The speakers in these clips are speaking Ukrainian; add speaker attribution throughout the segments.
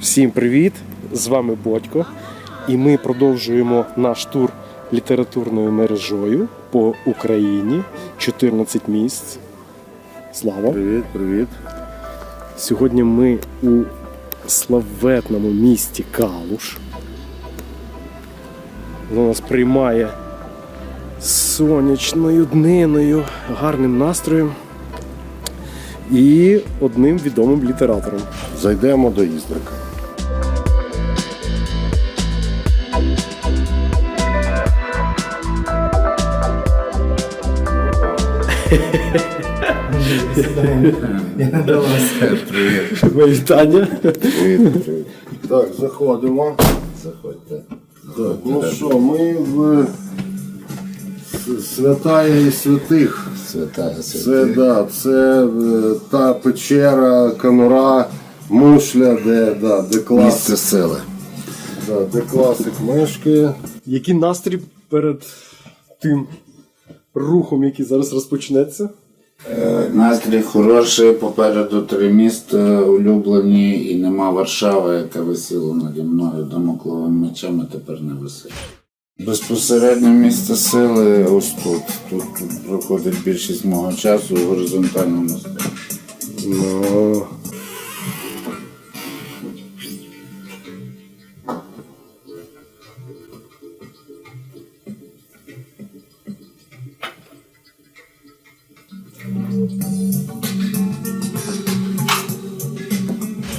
Speaker 1: Всім привіт! З вами Бодько. І ми продовжуємо наш тур літературною мережою по Україні. 14 місць. Слава!
Speaker 2: Привіт, привіт.
Speaker 1: Сьогодні ми у славетному місті Калуш. Воно нас приймає сонячною дниною, гарним настроєм і одним відомим літератором.
Speaker 2: Зайдемо до. Привіт.
Speaker 1: Вітання.
Speaker 2: Привіт, привіт. Так, заходимо.
Speaker 3: Заходьте.
Speaker 2: Так, ну що, ми в святая і святих.
Speaker 3: Свята,
Speaker 2: Це, да, це е, та печера, конура, мушля, де, да, де,
Speaker 3: Місце сили.
Speaker 2: да, де класик мешкає.
Speaker 1: Який настрій перед тим рухом, який зараз розпочнеться?
Speaker 3: Е, Настрій хороший, попереду три міста улюблені і нема Варшави, яка висіла наді мною домокловим мечем, а тепер не висить. Безпосередньо місце сили ось тут. Тут, проходить більшість мого часу у горизонтальному.
Speaker 1: Ну,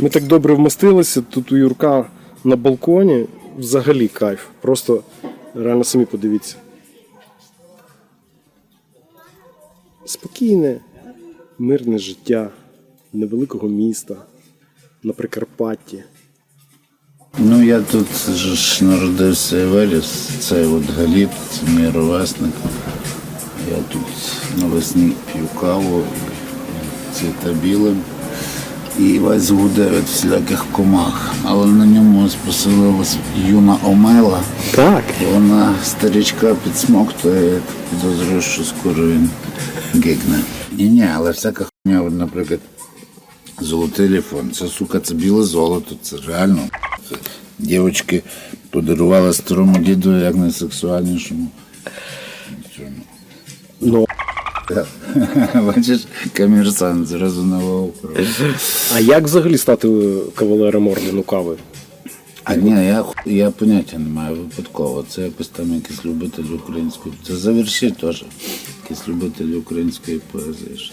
Speaker 1: Ми так добре вмостилися, тут у Юрка на балконі взагалі кайф. Просто реально самі подивіться. Спокійне, мирне життя невеликого міста на Прикарпатті.
Speaker 3: Ну я тут ж народився і виріс. Це от Галіп, це мій ровесник. Я тут навесні п'ю каву, цвіта білим. І весь гуде від всіляких комах. Але на ньому поселилась юна омела.
Speaker 1: Так.
Speaker 3: І вона старічка підсмоктує, підозрюю, що скоро він гигне. Ні, ні, але всяка хуйня, от, наприклад, золотий телефон. Це сука, це біле золото, це реально. Дівочки подарували старому діду як найсексуальнішому.
Speaker 1: Ну,
Speaker 3: Бачиш, комерсант зразу нового.
Speaker 1: а як взагалі стати кавалером ордену кави?
Speaker 3: А ні, я, я поняття не маю випадково. Це якось там якийсь любитель української. Це за вірші теж. Якийсь любитель української поезії.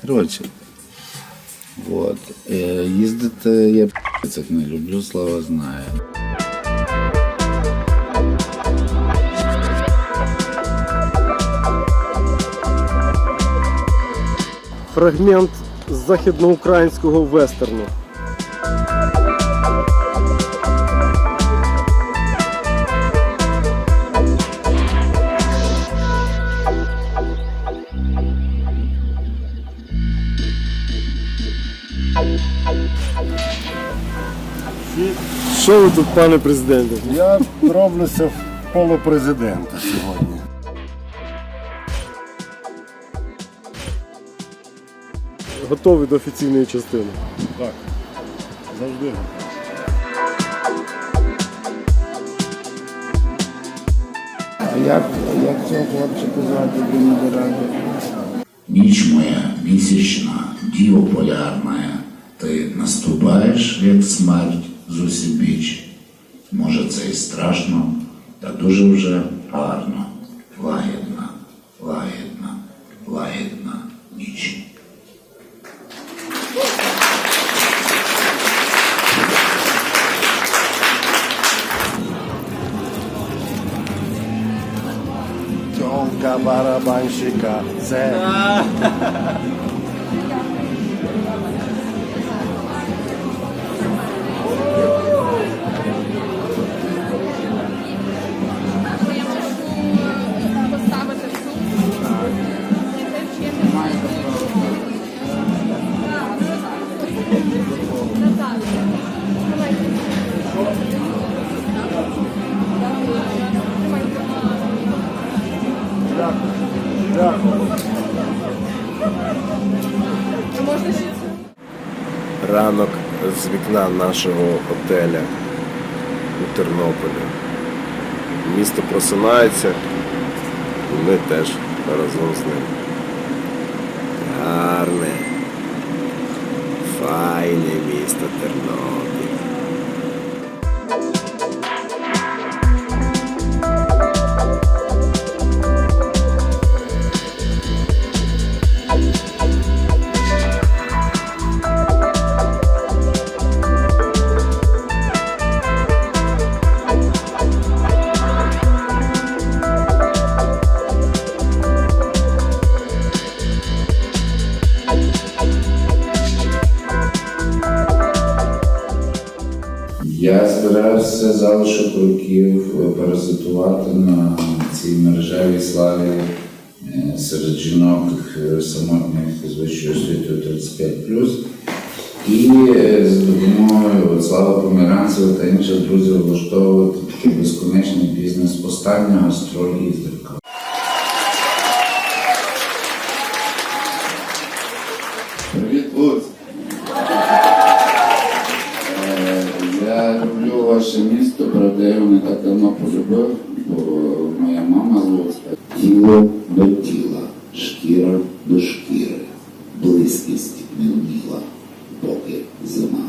Speaker 3: Коротше. Вот. Е, їздити я п***ць не люблю, слава знає.
Speaker 1: Фрагмент західноукраїнського вестерну. Що ви тут, пане президенте?
Speaker 2: Я роблюся в полупрезидента сьогодні.
Speaker 1: Готові до офіційної частини.
Speaker 2: Так, завжди.
Speaker 3: Як, як цього хлопчика звати до ради? Ніч моя місячна, діво полярна, ти наступаєш, як смерть з усібіч. Може, це і страшно, та дуже вже гарно.
Speaker 4: Barabanshika,
Speaker 2: Zé. ранок з вікна нашого готеля у Тернополі. Місто просинається, і ми теж разом з ним. Гарне, файне місто Тернопіль.
Speaker 3: Я збирався залишок років паразитувати на цій мережевій славі е, серед жінок е, самотніх з вищою освітою 35 і е, з допомогою Слава Померанцева та інших друзів влаштовувати безконечний бізнес остання гастролі і місто, правда, я його не так давно полюбив, бо моя мама злоста. Тіло до тіла, шкіра до шкіри, близькість не вміла, поки зима.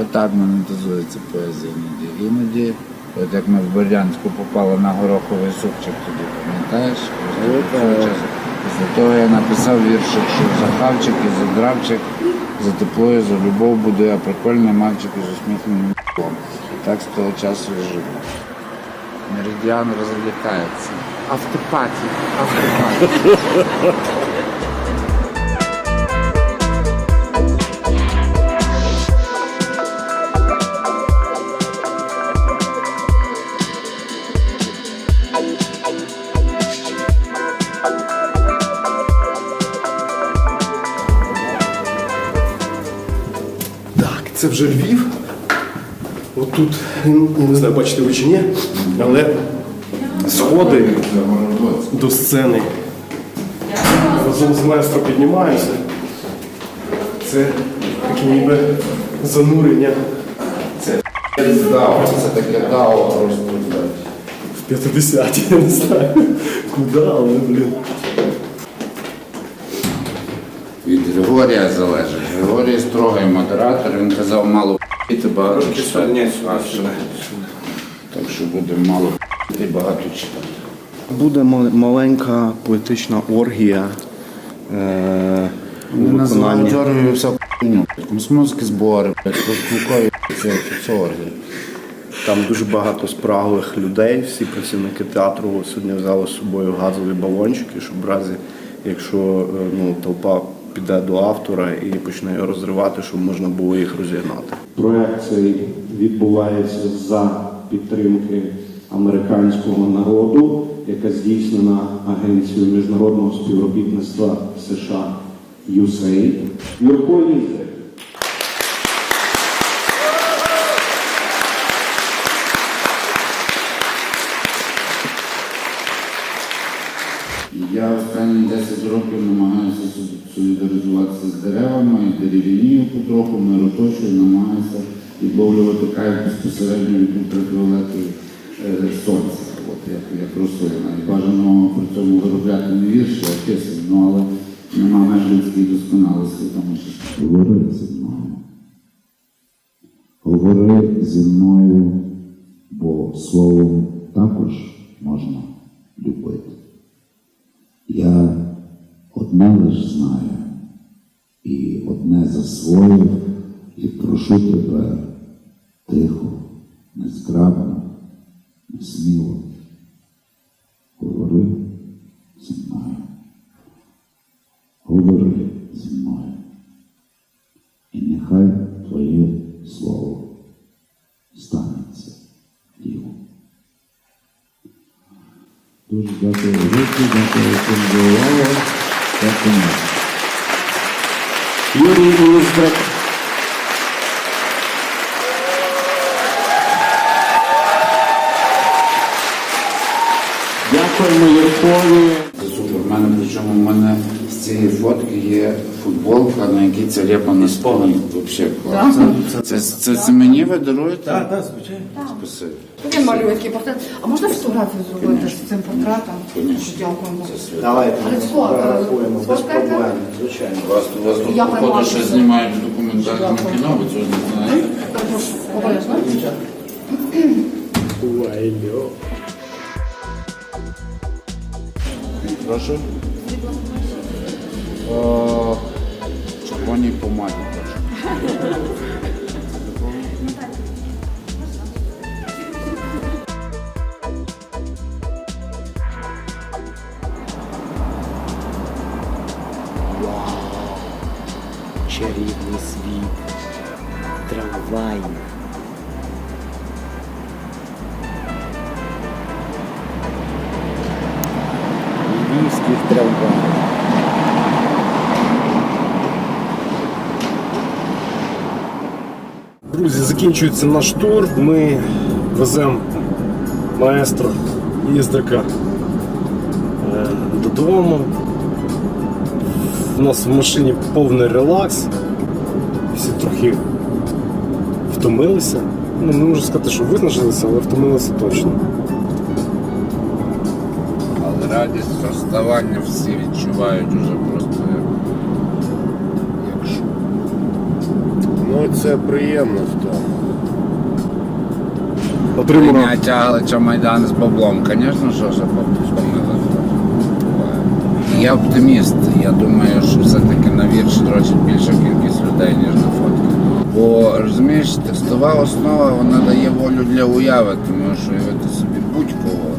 Speaker 3: Отак монетизується поезія іноді. Іноді, от як ми в Бердянську попали на гороховий супчик тоді, пам'ятаєш? Після того я написав віршик, що за хавчик і за дравчик, за тепло і за любов буду я прикольний мальчик із усміхненим м***ом. Так з того часу і живу. Меридіан розвлікається. Автопаті, автопаті.
Speaker 1: Це вже Львів. Отут, я не знаю, бачите ви чи ні, але сходи до сцени. Разом з маестро піднімаюся. Це таке ніби занурення
Speaker 3: Це дао, це таке дао просто.
Speaker 1: в 50 я не знаю. Куди, але, блін.
Speaker 3: Від Григорія залежить. Григорій строгий модератор, він казав мало і багато читати. Так що буде мало і багато читати.
Speaker 5: Буде маленька поетична оргія. Е,
Speaker 3: називають оргію всяку хуйню. Комсомольські збори, розпілкові, це, це оргія.
Speaker 5: Там дуже багато спраглих людей. Всі працівники театру сьогодні взяли з собою газові балончики, щоб в разі, якщо е, ну, толпа піде до автора і почне його розривати, щоб можна було їх розігнати.
Speaker 6: Проект цей відбувається за підтримки американського народу, яка здійснена Агенцією міжнародного співробітництва США USAID. Юрко Лізер.
Speaker 3: Я останні 10 років намагаюся со- солідаризуватися з деревами, і потроху, мироточую, намагаюся відловлювати кайф безпосередньо від ультрафіолету е, сонця, от як, як рослина. І бажано при цьому виробляти не вірші, а кисень, ну але нема меж людської досконалості, тому що говори зі мною. Говори зі мною, бо словом також можна любити. Я одне лиш знаю і одне засвоїв, і прошу тебе тихо, незграбно, несміло. Говори зі мною. Говори зі мною. І нехай Твоє слово
Speaker 6: станеться ділом. Дуже дякую, дякую, дякую, дякую. Юрій Ілізбек. Дякуємо Юркові.
Speaker 3: Це супер. У мене причому в мене з цієї фотки є футболка, на якій це лепано споган. Взагалі клас. Це, це, це, це мені ви даруєте? Так, так, звичайно. Спасибо.
Speaker 4: Він малює такий портрет. А можна фотографію зробити з цим портретом? Дякуємо.
Speaker 5: Давайте
Speaker 4: Але що,
Speaker 5: фотографуємо без проблем, звичайно.
Speaker 3: У вас, вас тут
Speaker 4: Я
Speaker 3: походу ще знімають документальне кіно, ви цього не знаєте?
Speaker 4: Обережно.
Speaker 3: Прошу. Червоній помаді
Speaker 7: чарівний світ, трамвай. Львівських трамваїв.
Speaker 1: Закінчується наш тур. Ми веземо маестро Іздрика е, додому. У нас в машині повний релакс. Всі трохи втомилися. Ну, не можу сказати, що визнажилися, але втомилися точно.
Speaker 3: Але радість розставання всі відчувають уже просто
Speaker 2: Ну це приємно в тому.
Speaker 1: Отримано
Speaker 3: Прийняття Галича Майдан з баблом, звісно, що вже втомилися. Я оптиміст. Я думаю, що все-таки на вірш дрочить більша кількість людей, ніж на фотки. Бо розумієш, текстова основа вона дає волю для уяви, тому що уявити собі будь-кого